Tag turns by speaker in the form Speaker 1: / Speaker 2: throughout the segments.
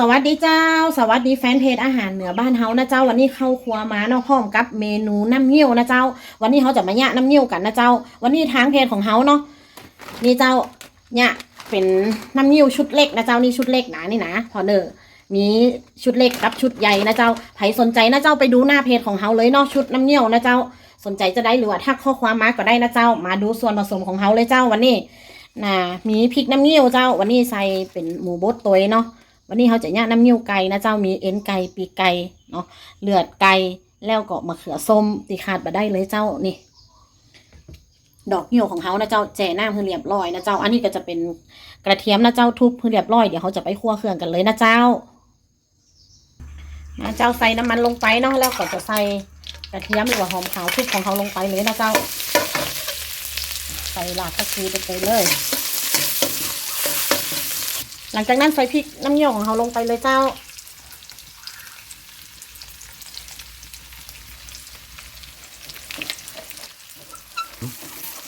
Speaker 1: สวัสดีเจ้า สวัสดีแฟนเพจอาหารเหนือบ้านเฮานะเจ้า วันนี้เข้าครัวมาเนาะพร้อมกับเมนูน้ำเงี้ยวนะเจ้า วันนี้เขาจะมาแยะน้ำเงี้ยวกันนะเจ้า วันนี้ทางเพจของเฮาเนาะนี่เจ้าเนี่ยเป็นน้ำเงี้ยวชุดเล็กนะเจ้านี่ชุดเล็กนะนี่นะพอเนอมีชุดเล็กกับชุดใหญ่นะเจ้าใครสนใจนะเจ้าไปดูหน้าเพจของเฮาเลยเนาะชุดน้ำเงี้ยวนะเจ้า สนใจจะได้หรือว่าถ้าข้อความมาก็ได้นะเจ้า มาดูส่วนผสมของเฮาเลยเจ้าวันนี้นะมีพริกน้ำเงี้ยวเจ้า วันนี้ใส่เป็นหมูบดตัวเนาะ วันนี้เขาจะย่างน้ำเงี้ยวไก่นะเจ้ามีเอ็นไก่ปีกไก่เนาะเลือดไก่แล้วก็มะเขือส้มตีขาดมาได้เลยเจ้านี่ ดอกเงี้ยวของเขานะเจ้าแจ่น้ำคือเรียบร้อยนะเจ้า อันนี้ก็จะเป็นกระเทียมนะเจ้าทุบคือเรียบร้อยเดี๋ยวเขาจะไปคั่วเครื่องกันเลยนะเจ้านะเจ้าใส่น้ำมันลงไปเนาะแล้วก็จะใส่กระเทียมหรือว่าหอมขาวทุบของเขาลงไปเลยนะเจ้าใส่หลากก็คือไปเลย หลังจากนั้นใส่พริกน้ำเงี้ยวของเราลงไปเลยเจ้า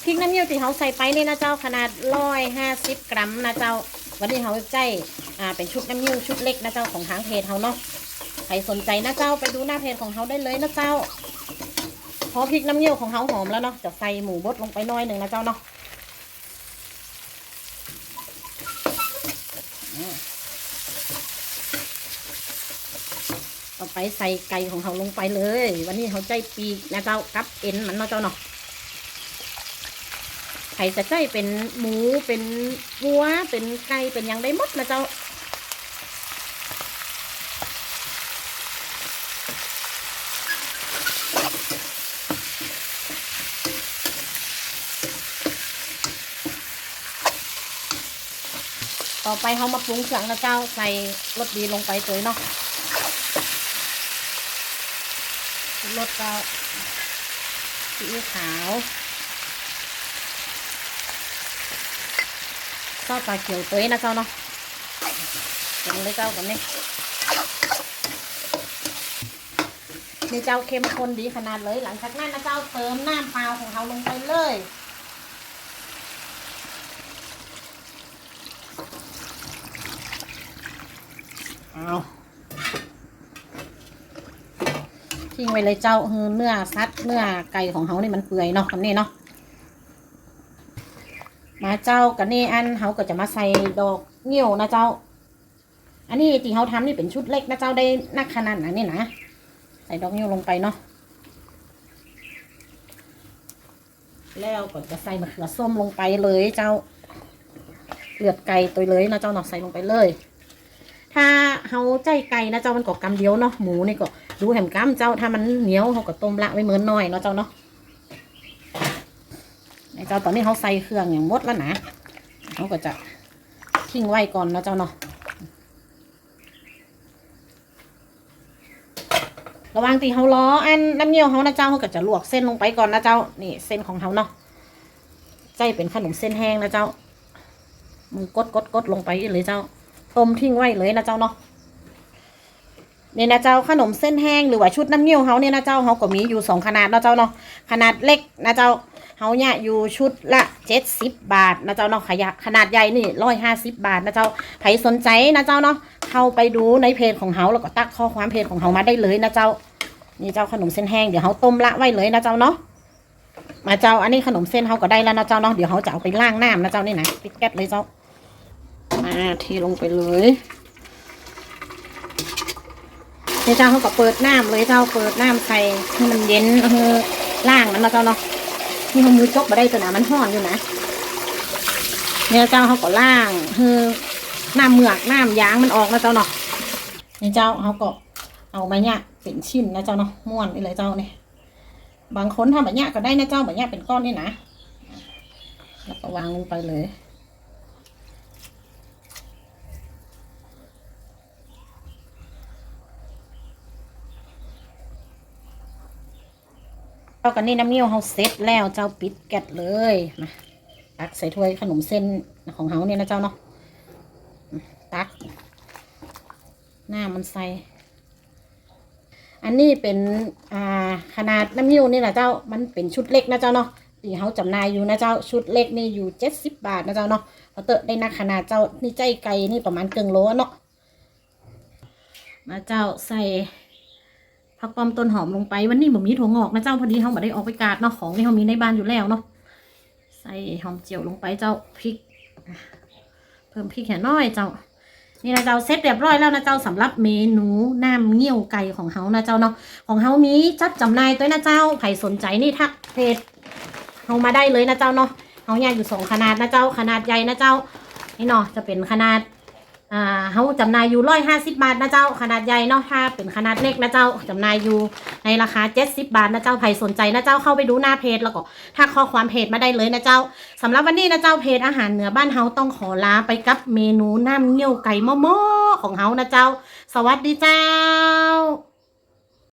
Speaker 1: พริกน้ำเงี้ยวที่เขาใส่ไปนี่นะเจ้าขนาดร้อยห้าสิบกรัมนะเจ้า วันนี้เขาใจอ่าเป็นชุดน้ำเงี้ยวชุดเล็กนะเจ้าของทางเพจเขาเนาะใครสนใจนะเจ้าไปดูหน้าเพจของเขาได้เลยนะเจ้าพอพริกน้ำเงี้ยวของเขาหอมแล้วเนาะจะใส่หมูบดลงไปน้อยหนึ่งนะเจ้าเนาะ ต่อไปใส่ไก่ของเขาลงไปเลย วันนี้เขาใจปีกนะเจ้ากับเอ็นมันเนาะเจ้าเนาะไข่จะใจเป็นหมูเป็นวัวเป็นไก่เป็นยังได้หมดนะเจ้า ต่อไปเขามาปรุงเครื่องนะเจ้าใส่รสดีลงไปตัวเนาะรสก็ซีอิ๊วขาวซอสปลาเขียวตัวนะเจ้าเนาะเห็นเลยเจ้ากันนี่นี่เจ้าเข้มข้นดีขนาดเลย หลังจากนั้นนะเจ้าเติมน้ำเปล่าของเราลงไปเลย เอาทิ้งไว้เลยเจ้าคือเนื้อซัดเนื้อไก่ของเขานี่มันเปื่อยเนาะกันนี่เนาะมาเจ้ากันนี่อันเขาก็จะมาใส่ดอกเงี้ยวนะเจ้า อันนี้ที่เขาทำนี่เป็นชุดเล็กนะเจ้าได้นักขนาดไหนนี่นะใส่ดอกเงี้ยวลงไปเนาะแล้วก็จะใส่มะเขือส้มลงไปเลยเจ้าเลือดไก่ตัวเลยนะเจ้าเนาะใส่ลงไปเลย ถ้าเขาใจไก่นะเจ้ามันก็กำเดียวเนาะหมูนี่ก็ดูแหมกำเจ้าถ้ามันเหนียวเขาก็ต้มละไว้เหมือนน้อยเนาะเจ้าเนาะไอ้เจ้าตอนนี้เขาใส่เครื่องอย่างมดแล้วนะเขาก็จะทิ้งไว้ก่อนเนาะเจ้าเนาะระว่างที่เขาล้ออันน้ำเงี้ยวเขานะเจ้าเขาก็จะลวกเส้นลงไปก่อนนะเจ้านี่เส้นของเขาเนาะใจเป็นขนมเส้นแห้งนะเจ้ามึงกดกดกดลงไปเลยเจ้า ต้มทิ้งไว้เลยนะเจ้าเนาะเนี่ยนะเจ้าขนมเส้นแห้งหรือว่าชุดน้ำเงี้ยวเขาเนี่ยนะเจ้าเขาก็มีอยู่สองขนาดนะเจ้าเนาะขนาดเล็กนะเจ้าเขาเนี่ยอยู่ชุดละเจ็ดสิบบาทนะเจ้าเนาะขยะขนาดใหญ่นี่ร้อยห้าสิบบาทนะเจ้าใครสนใจนะเจ้าเนาะเข้าไปดูในเพจของเขาแล้วก็ตักข้อความเพจของเขามาได้เลยนะเจ้านี่เจ้าขนมเส้นแห้งเดี๋ยวเขาต้มละไว้เลยนะเจ้าเนาะมาเจ้าอันนี้ขนมเส้นเขาก็ได้แล้วนะเจ้าเนาะเดี๋ยวเขาจะเอาไปล้างน้ำนะเจ้านี่นะปิดแก๊สเลยเจ้า มาเทลงไปเลยนี่เจ้าเขาก็เปิดน้ำเลยเจ้าเปิดน้ำใส่ให้มันเย็นเออล่างนั้นนะเจ้าเนาะนี่เขามือจกมาได้ตัวหนามันห่อนอยู่นะเนี่ยเจ้าเขาก็ล่างเออน้ำเมือกน้ำยางมันออกนะเจ้าเนาะนี่เจ้าเขาก็เอามาเนี่ยเป็นชิ้นนะเจ้าเนาะม้วนไปเลยเจ้าเนี่ยบางคนทำแบบเนี้ยก็ได้นะเจ้าแบบเนี้ยเป็นก้อนนี่นะแล้วก็วางลงไปเลย เจ้ากันนี่น้ำเงี้ยวเขาเซ็ตแล้วเจ้าปิดแก๊สเลยมาตักใส่ถ้วยขนมเส้นของเขาเนี่ยนะเจ้าเนาะตัก หน้ามันใส่อันนี้เป็นอ่าขนาดน้ำเงี้ยวนี่นะเจ้ามันเป็นชุดเล็กนะเจ้าเนาะที่เขาจำหน่ายอยู่นะเจ้าชุดเล็กนี่อยู่เจ็ดสิบบาทนะเจ้าเนาะเขาเตอะได้นักขนาดเจ้านี่ใจไก่นี่ประมาณเกิงโลเนาะมาเจ้าใส่ ผักปอมต้นหอมลงไป วันนี้ผมมีถั่วงอกนะเจ้าพอดีเขาไม่ได้ออกไปกาดเนาะของที่เขามีในบ้านอยู่แล้วเนาะใส่หอมเจียวลงไปเจ้าพริก เพิ่มพริกแค่น้อยเจ้านี่นะเจ้าเสร็จเรียบร้อยแล้วนะเจ้าสำหรับเมนูน้ำเงี้ยวไก่ของเฮานะเจ้าเนาะของเฮามีจัดจำหน่ายด้วนะเจ้าใครสนใจนี่ทักเพจเฮามาได้เลยนะเจ้าเนาะเฮาเนี่อยู่สองขนาดนะเจ้าขนาดใหญ่นะเจ้านี่เนาะจะเป็นขนาด อ่าเฮาจำหน่ายอยู่ร้อยห้าสิบบาทนะเจ้าขนาดใหญ่เนาะถ้าเป็นขนาดเล็กนะเจ้าจำหน่ายอยู่ในราคาเจ็ดสิบบาทนะเจ้าใครสนใจนะเจ้าเข้าไปดูหน้าเพจแล้วก็ถ้าข้อความเพจมาได้เลยนะเจ้าสำหรับวันนี้นะเจ้าเพจอาหารเหนือบ้านเฮาต้องขอลาไปกับเมนูน้ำเงี้ยวไก่หม้อๆของเฮานะเจ้า สวัสดีเจ้า